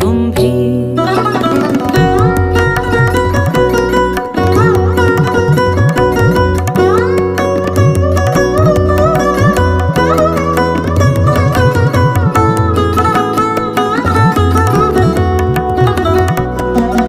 गम्भी